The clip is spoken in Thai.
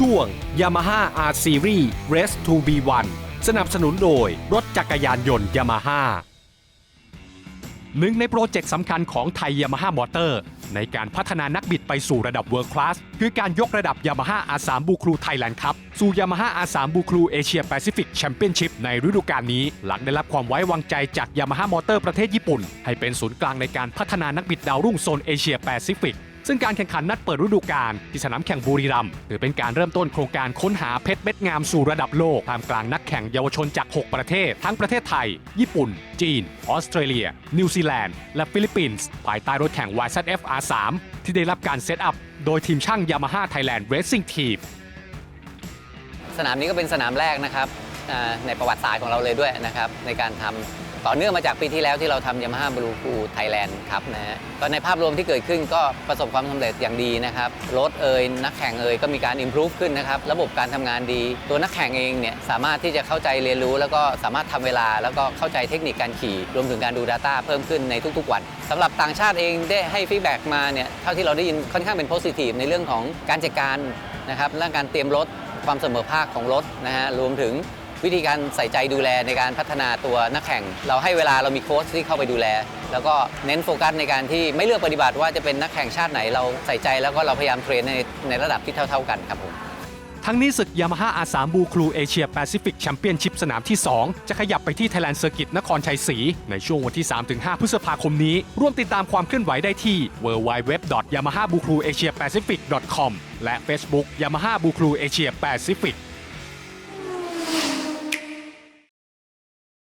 ช่วง Yamaha R Series Race to B1 สนับสนุนโดยรถจักรยานยนต์ Yamaha หนึ่งในโปรเจกต์สำคัญของไทย Yamaha Motor ในการพัฒนานักบิดไปสู่ระดับ World Class คือการยกระดับ Yamaha R3 b u c r u Thailand Cup สู่ Yamaha R3 b u c r u Asia Pacific Championship ในฤดูกาลนี้ หลังได้รับความไว้วางใจจาก Yamaha Motor ประเทศญี่ปุ่น ให้เป็นศูนย์กลางในการพัฒนานักบิดดาวรุ่งโซนเอเชียแปซิฟิก ซึ่งการแข่งขันนัดเปิดฤดูกาลที่สนามแข่งบุรีรัมย์ถือเป็นการเริ่มต้นโครงการค้นหาเพชรเม็ดงามสู่ระดับโลกท่ามกลางนักแข่งเยาวชนจาก 6 ประเทศ ทั้งประเทศไทย ญี่ปุ่น จีน ออสเตรเลีย นิวซีแลนด์ และฟิลิปปินส์ ภายใต้รถแข่ง YZF R3 ที่ได้รับการเซตอัพโดยทีมช่าง Yamaha Thailand Racing Team สนามนี้ก็เป็นสนามแรกนะครับในประวัติศาสตร์ของเราเลยด้วยนะครับในการทำ ต่อเนื่องมาจากปีที่แล้วที่เราทำยามาฮ่าบลูคูไทยแลนด์ครับนะฮะก็ในภาพรวมที่เกิดขึ้นก็ประสบความสำเร็จอย่างดีนะครับ รถเอ่ยนักแข่งเอ่ยก็มีการ improve ขึ้นนะครับ ระบบการทำงานดี ตัวนักแข่งเองเนี่ยสามารถที่จะเข้าใจเรียนรู้ แล้วก็สามารถทำเวลา แล้วก็เข้าใจเทคนิคการขี่ รวมถึงการดู Data เพิ่มขึ้นในทุกๆวันสำหรับต่างชาติเองได้ให้ฟีดแบ็กมาเนี่ยเท่าที่เราได้ยินค่อนข้างเป็น positive ในเรื่องของการจัดการนะครับเรื่องการเตรียมรถความเสมอภาคของรถนะฮะรวมถึง วิธีการใส่ใจดูแลในการพัฒนาตัวนักแข่ง เราให้เวลาเรามีโค้ชที่เข้าไปดูแล แล้วก็เน้นโฟกัสในการที่ไม่เลือกปฏิบัติว่าจะเป็นนักแข่งชาติไหนเราใส่ใจแล้วก็เราพยายามเทรนในในระดับที่เท่า ๆ กันครับผมทั้งนี้ศึก Yamaha R3 b u c r u Asia Pacific Championship สนามที่ 2 จะขยับไปที่ Thailand Circuit นครชัยศรี ในช่วงวันที่ 3-5 พฤษภาคมนี้ ร่วมติดตามความเคลื่อนไหวได้ที่ www.yamahabukruasiapacific.com และ Facebook Yamaha b u c r u Asia Pacific